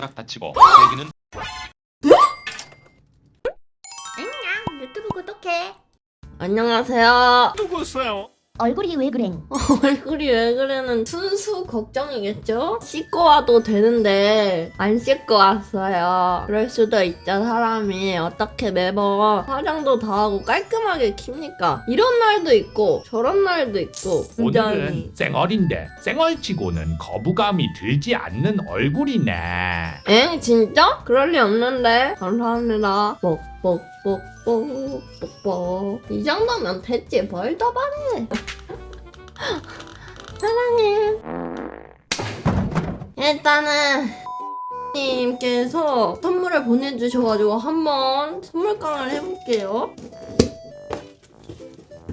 손가락 다치고 세기는 안녕 유튜브 구독해 안녕하세요. 누구세요? 얼굴이 왜 그랭 얼굴이 왜 그래는 순수 걱정이겠죠? 씻고 와도 되는데 안 씻고 왔어요. 그럴 수도 있죠 사람이 어떻게 매번 화장도 다 하고 깔끔하게 킵니까? 이런 날도 있고 저런 날도 있고 굉장히 오늘은 쌩얼인데 쌩얼치고는 거부감이 들지 않는 얼굴이네. 엥 진짜? 그럴 리 없는데 감사합니다. 뻑뻑 뻑뻑뻑뻑뻑 이 정도면 됐지 뭘 더 바래. 사랑해. 일단은 님께서 선물을 보내주셔가지고 한번 선물깡을 해볼게요.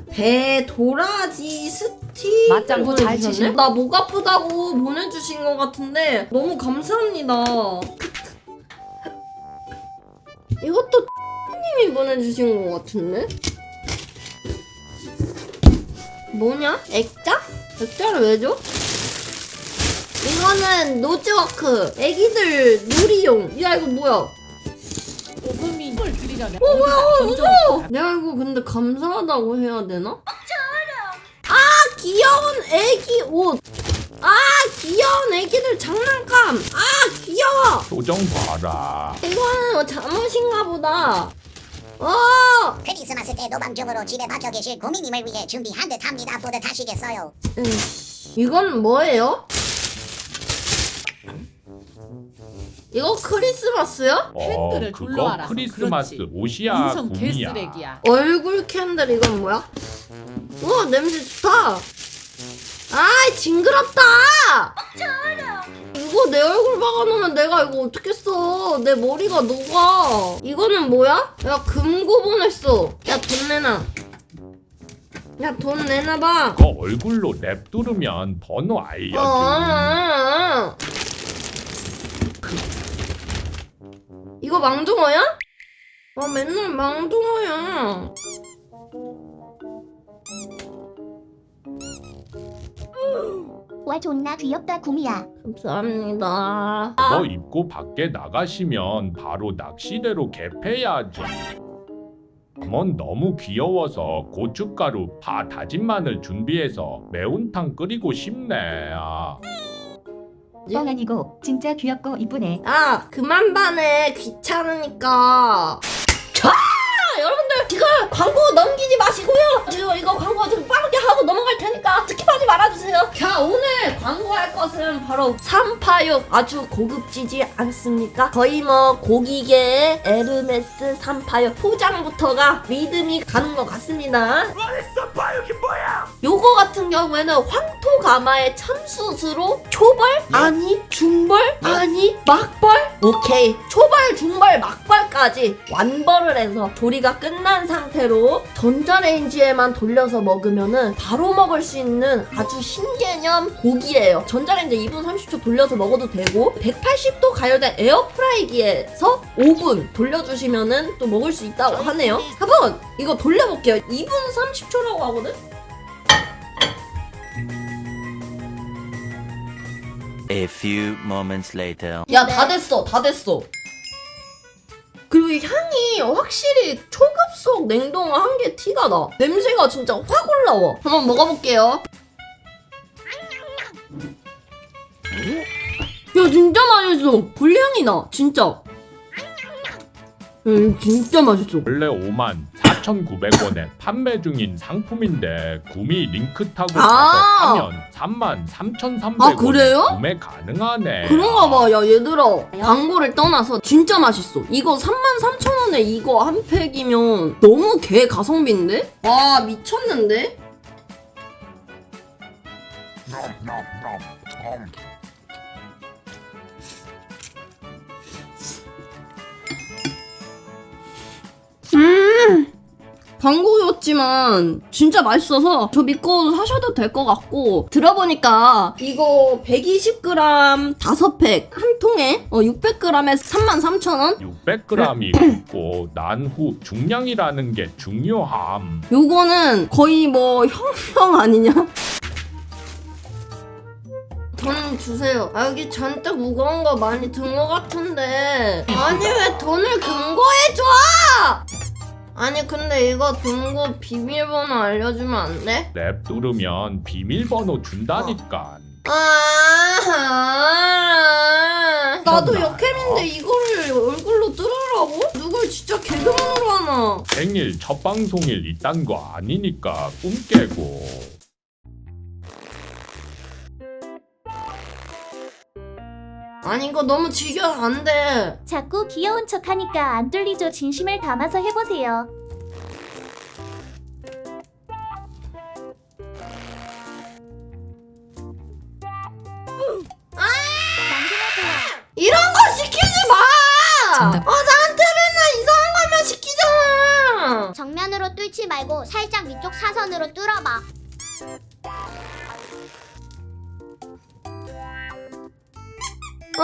배 도라지 스틱 맞장구 잘 치시네? 나목 아프다고 보내주신 것 같은데 너무 감사합니다. 이것도 님이 보내주신 것 같은데? 뭐냐? 액자? 액자를 왜 줘? 이거는 노즈워크 애기들 놀이용 야 이거 뭐야 오금이 힘을 들이려면 어 뭐야 어, 무서워 내가 이거 근데 감사하다고 해야 되나? 아 귀여운 애기 옷아 귀여운 애기들 장난감 아 귀여워 표정 봐라. 이거는 뭐 잠옷인가 보다 어 크리스마스 때 노방중으로 집에 박혀 계실 고민님을 위해 준비한 듯합니다. 뿌듯하시겠어요? 음, 이건 뭐예요? 이거 크리스마스요? 어, 캔들을 그거 둘러알아서 크리스마스 그렇지. 옷이야, 인성 구미야. 개쓰레기야. 얼굴 캔들 이건 뭐야? 우와 냄새 좋다 아 징그럽다 이거 내 얼굴 박아놓으면 내가 이거 어떻게 써? 내 머리가 녹아 이거는 뭐야? 야 금고 보냈어 야 돈 내놔 야 돈 내놔봐 그거 얼굴로 랩 두르면 번호 알려줘. 어. 이거 망둥어야? 아 맨날 망둥어야. 와 존나 귀엽다 구미야 감사합니다. 그거 입고 밖에 나가시면 바로 낚시대로 개패야지. 그건 너무 귀여워서 고춧가루, 파, 다진 마늘 준비해서 매운탕 끓이고 싶네. 아. 뻥 아니고 진짜 귀엽고 이쁘네 아 그만 반해 귀찮으니까. 자 여러분들 이거 광고 넘기지 마시고요. 지금 이거 광고 지금 빠르게 하고 넘어갈 테니까 스킵하지 말아주세요. 자 오늘 광고할 것은 바로 삼파육 아주 고급지지 않습니까? 거의 뭐 고기계 에르메스 삼파육 포장부터가 믿음이 가는 것 같습니다. 삼파육이 뭐야? 요거 같은 경우에는 황토 가마의 참숯으로 초벌? 아니 중벌? 아니 막벌 오케이. 초벌 중벌 막벌까지 완벌을 해서 조리가 끝난 상태로 전자레인지에만 돌려서 먹으면은 바로 먹을 수 있는 아주 신개념 고기예요. 전자레인지 2분 30초 돌려서 먹어도 되고 180도 가열된 에어프라이기에서 5분 돌려주시면은 또 먹을 수 있다고 하네요. 한번 이거 돌려볼게요. 2분 30초라고 하거든 A few moments later. 야, 다 됐어, 다 됐어. 그리고 이 향이 확실히 초급속 냉동을 한게 티가 나. 냄새가 진짜 확 올라와. 한번 먹어볼게요. 야, 진짜 맛있어. 불향이 나, 진짜. 음, 진짜 맛있어. 원래 5만 4,900원에 판매 중인 상품인데 구미 링크 타고 아. 가서 사면 3만 3,300원에 아, 그래요? 구매 가능하네. 그런가 봐. 야, 얘들아. 광고를 떠나서 진짜 맛있어. 이거 33,000원에 이거 한 팩이면 너무 개 가성비인데? 와, 미쳤는데? 광고였지만 진짜 맛있어서 저 믿고 사셔도 될 것 같고 들어보니까 이거 120g 5팩 한 통에 어, 600g에 33,000원 600g이 굵고 난후 중량이라는 게 중요함. 요거는 거의 뭐 혁명 아니냐? 돈 주세요. 아, 여기 잔뜩 무거운 거 많이 든 거 같은데. 아니, 왜 돈을 금고에 줘! 아니, 근데 이거 등고 비밀번호 알려주면 안 돼? 랩 누르면 비밀번호 준다니까. 아, 나도 역캠인데 이거를 얼굴로 뚫으라고? 누굴 진짜 개그맨으로 하나? 생일 첫 방송일 이딴 거 아니니까 꿈 깨고. 아니 이거 너무 지겨 안 돼. 자꾸 귀여운 척 하니까 안 뚫리죠. 진심을 담아서 해보세요.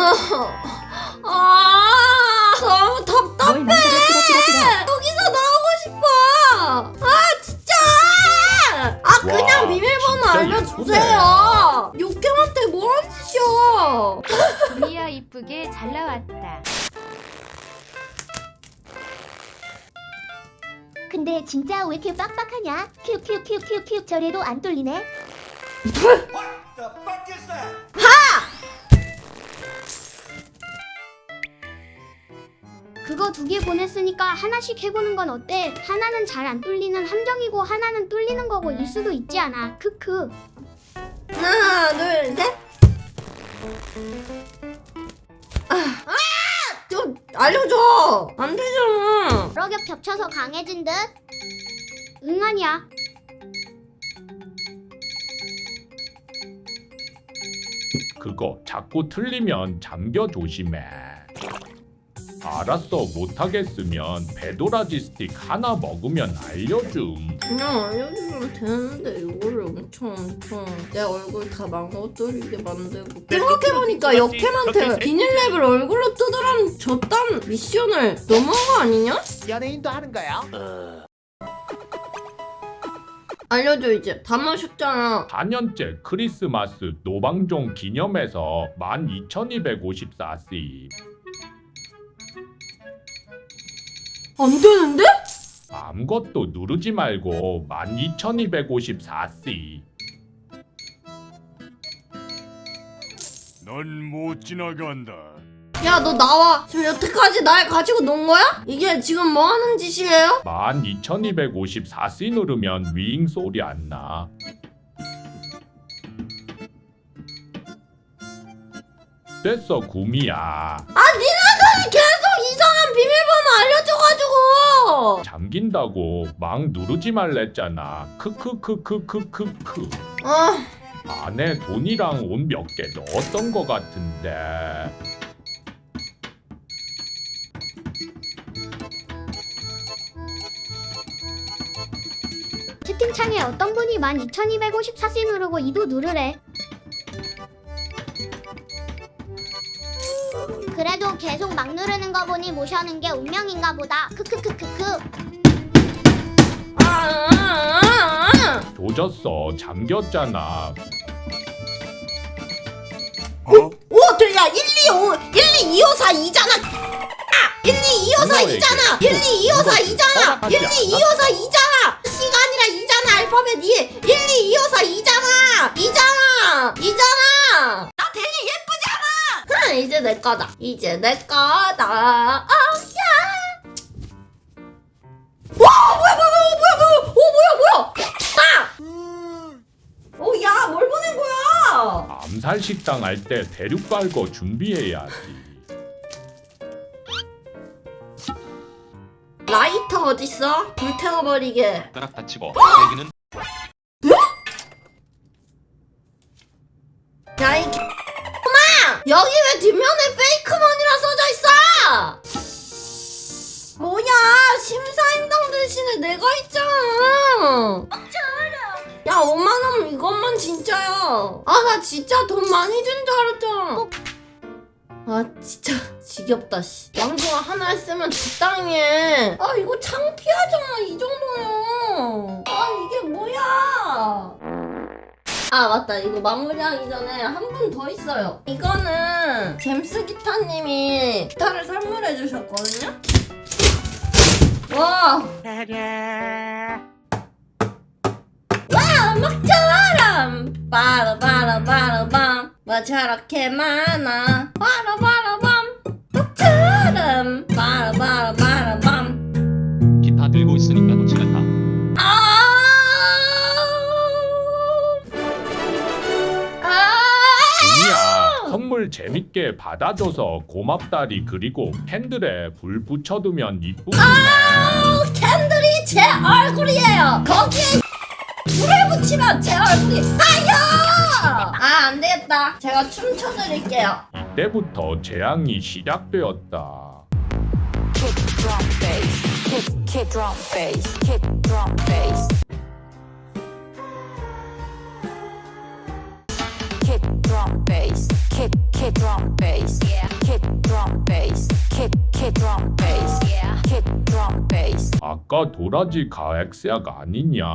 아 너무 답답해. 뭘 만들어. 여기서 나오고 싶어. 아 진짜. 아 그냥 와, 비밀번호 진짜 알려주세요. 욕캠한테 뭐하는 짓이야. 리아 이쁘게 잘 나왔다. 근데 진짜 왜 이렇게 빡빡하냐? 큐큐큐큐큐 저래도 안 뚫리네. 그거 두 개 보냈으니까 하나씩 해보는 건 어때? 하나는 잘 안 뚫리는 함정이고 하나는 뚫리는 거고 일 수도 있지 않아. 크크. 하나 둘 셋. 아, 아! 좀 알려줘. 안 되잖아. 여러 겹 겹쳐서 강해진 듯? 응 아니야. 그거 자꾸 틀리면 잠겨 조심해. 알았어 못하겠으면 배도라지 스틱 하나 먹으면 알려줌. 그냥 알려주면 되는데 이거를 엄청 엄청 내 얼굴 다 망가뜨리게 만들고 생각해보니까 역캠한테 비닐랩을 얼굴로 뜯으라는 저딴 미션을 너무한 거 아니냐? 연예인도 하는 거야? 알려줘 이제 다 마셨잖아 4년째 크리스마스 노방종 기념해서 12,254C. 안 되는데? 아무것도 누르지 말고 12,254C. 넌 못 지나간다. 야 너 나와 지금 여태까지 날 가지고 논 거야? 이게 지금 뭐 하는 짓이에요? 12,254C 누르면 윙 소리 안 나. 됐어 구미야. 아 니네들이 계속 이상한 비밀번호 알려줘가지고 잠긴다고 막 누르지 말랬잖아. 크크크크크크크. 아 안에 돈이랑 옷 몇 개 넣었던 거 같은데. 채팅창에 어떤 분이 12,254씨 누르고 이도 누르래. 그래도 계속 막 누르는 거 보니 모셔는 게 운명인가 보다. 크크크크크. 아, 아, 아, 아. 조졌어. 잠겼잖아. 오, 돼, 야, 1, 2, 5, 1, 2, 2, 5, 4, 2잖아. 아, 1, 2, 2, 5, 4, 2잖아. 1, 2, 2, 5, 4, 2잖아. 1, 2, 2, 5, 4, 2잖아. C가 아니라 2잖아. 알파벳 2. 1, 2, 2, 5, 4, 2잖아. 2잖아. 2잖아. 나 되게 예쁘잖아. 그래, 이제 내 거다. 이제 내 거다. 아, 야. 와, 뭐야, 뭐야, 뭐야, 뭐야, 뭐야. 오, 뭐야, 뭐야. 아! 오, 야, 뭘 보낸 거야? 암살 식당 할 때 대륙 깔고 준비해야지. 라이터 어딨어? 불태워버리게. 따락 다치고 얘기는 야, 이 엄마! 여기 왜 뒷면에 페이크머니라 써져 있어? 뭐야, 심사임당 대신에 내가 있잖아. 야, 5만원 이것만 진짜야. 아, 나 진짜 돈 많이 준 줄 알았잖아. 아, 진짜 지겹다, 씨. 양중아 하나 했으면 적당히 해. 아, 이거 창피하잖아, 이 정도면. 아, 이게 뭐야. 아 맞다. 이거 마무리하기 전에 한 분 더 있어요. 이거는 잼스 기타님이 기타를 선물해 주셨거든요? 와. 와, 막자바람. 바라바라바라밤. 뭐 저렇게 많아. 바라바라밤. 막자바람 바라바라바라밤. 기타 들고 있으니까 놓치겠다. 선물 재밌게 받아줘서 고맙다리 그리고 캔들에 불 붙여두면 이쁘네 아! 캔들이 제 얼굴이에요. 거기에 불을 붙이면 제 얼굴이 쌓여. 아, 안 되겠다. 제가 춤춰드릴게요. 이때부터 재앙이 시작되었다 Kick drum bass. Kick kick drum bass. Kick drum Kick drum bass. Yeah. Kick drum bass. Kick kick drum bass. Yeah. Kick drum bass. 아까 도라지 가엑스야가 아니냐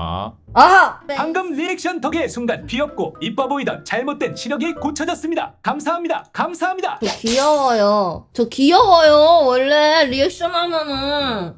아, 네. 방금 리액션 덕에 순간 귀엽고 이뻐 보이던 잘못된 시력이 고쳐졌습니다. 감사합니다. 감사합니다. 저 귀여워요. 저 귀여워요. 원래 리액션 하면은